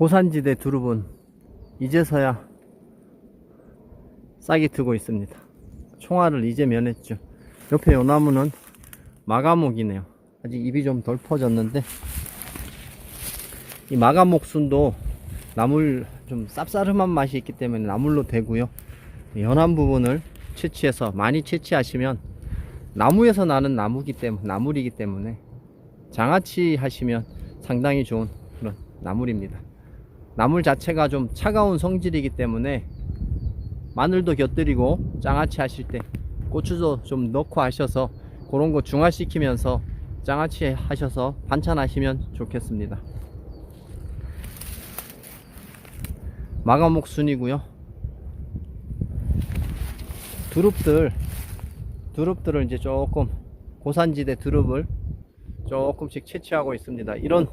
고산지대 두릅은 이제서야 싹이 트고 있습니다. 총알을 이제 면했죠. 옆에 요 나무는 마가목이네요. 아직 잎이 좀 덜 퍼졌는데 이 마가목 순도 나물 좀 쌉싸름한 맛이 있기 때문에 나물로 되고요. 연한 부분을 채취해서 많이 채취하시면 나무에서 나는 나무기 때문에 나물이기 때문에 장아찌 하시면 상당히 좋은 그런 나물입니다. 나물 자체가 좀 차가운 성질이기 때문에 마늘도 곁들이고 장아찌 하실 때 고추도 좀 넣고 하셔서 그런 거 중화시키면서 장아찌 하셔서 반찬 하시면 좋겠습니다. 마가목순이고요. 두릅들 두릅들을 이제 조금 고산지대 두릅을 조금씩 채취하고 있습니다. 이런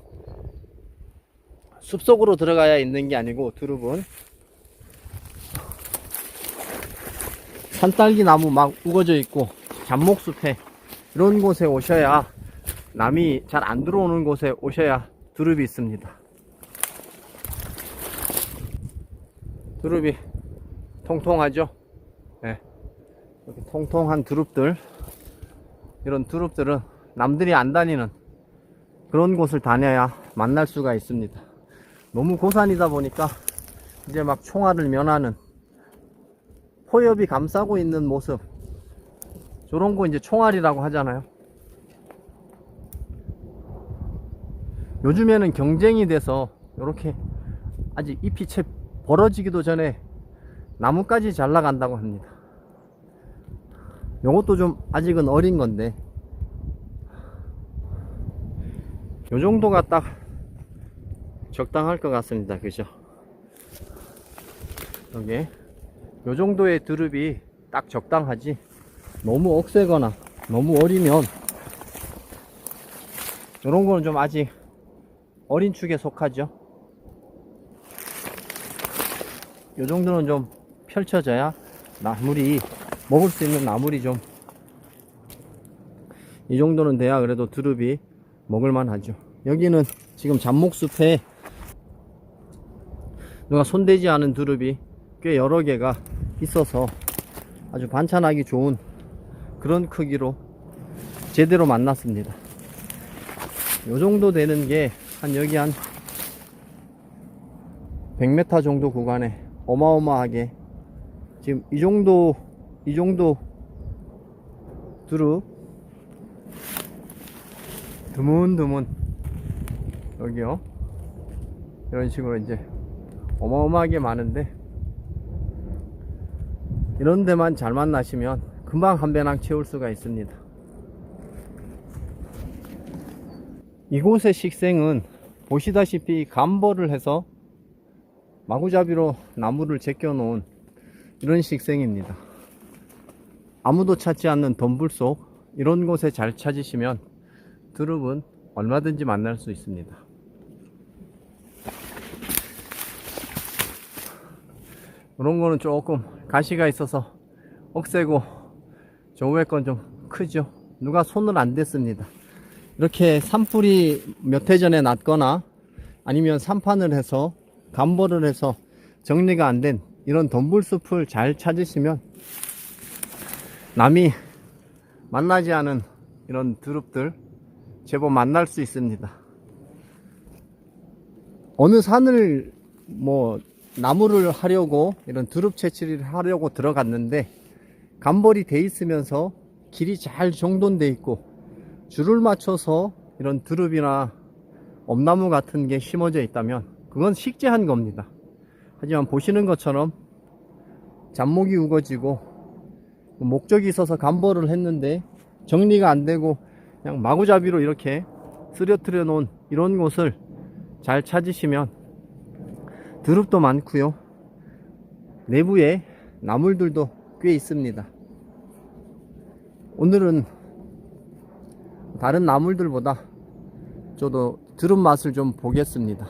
숲속으로 들어가야 있는 게 아니고 두릅은 산딸기 나무 막 우거져 있고 잡목숲에 이런 곳에 오셔야 남이 잘 안 들어오는 곳에 오셔야 두릅이 있습니다. 두릅이 통통하죠? 네. 이렇게 통통한 두릅들 이런 두릅들은 남들이 안 다니는 그런 곳을 다녀야 만날 수가 있습니다. 너무 고산이다 보니까 이제 막 총알을 면하는 포엽이 감싸고 있는 모습 저런 거 이제 총알이라고 하잖아요. 요즘에는 경쟁이 돼서 이렇게 아직 잎이 채 벌어지기도 전에 나무까지 잘 나간다고 합니다. 요것도 좀 아직은 어린 건데 요 정도가 딱 적당할 것 같습니다. 그죠? 여기 요 정도의 드릅이 딱 적당하지 너무 억세거나 너무 어리면 요런 거는 좀 아직 어린 축에 속하죠. 요 정도는 좀 펼쳐져야 나물이 먹을 수 있는 나물이 좀 이 정도는 돼야 그래도 두릅이 먹을만 하죠. 여기는 지금 잡목숲에 누가 손대지 않은 두릅이 꽤 여러 개가 있어서 아주 반찬하기 좋은 그런 크기로 제대로 만났습니다. 요 정도 되는 게 한 여기 한 100m 정도 구간에 어마어마하게 지금 이 정도 이 정도 두릅 드문드문 여기요 이런 식으로 이제 어마어마하게 많은데 이런 데만 잘 만나시면 금방 한 배낭 채울 수가 있습니다 이곳의 식생은 보시다시피 감벌을 해서 마구잡이로 나무를 제껴 놓은 이런 식생입니다. 아무도 찾지 않는 덤불 속 이런 곳에 잘 찾으시면 드릅은 얼마든지 만날 수 있습니다. 이런 거는 조금 가시가 있어서 억세고 저 위에 건 좀 크죠. 누가 손을 안 댔습니다. 이렇게 산불이 몇 해 전에 났거나 아니면 산판을 해서 감벌을 해서 정리가 안 된 이런 덤불숲을 잘 찾으시면 남이 만나지 않은 이런 드릅들 제법 만날 수 있습니다. 어느 산을 뭐 나무를 하려고 이런 드릅 채취를 하려고 들어갔는데 감벌이 돼 있으면서 길이 잘 정돈돼 있고 줄을 맞춰서 이런 드릅이나 엄나무 같은 게 심어져 있다면 그건 식재한 겁니다. 하지만 보시는 것처럼 잡목이 우거지고 목적이 있어서 감벌을 했는데 정리가 안 되고 그냥 마구잡이로 이렇게 쓰러뜨려 놓은 이런 곳을 잘 찾으시면 드릅도 많고요. 내부에 나물들도 꽤 있습니다. 오늘은 다른 나물들보다 저도 드릅 맛을 좀 보겠습니다.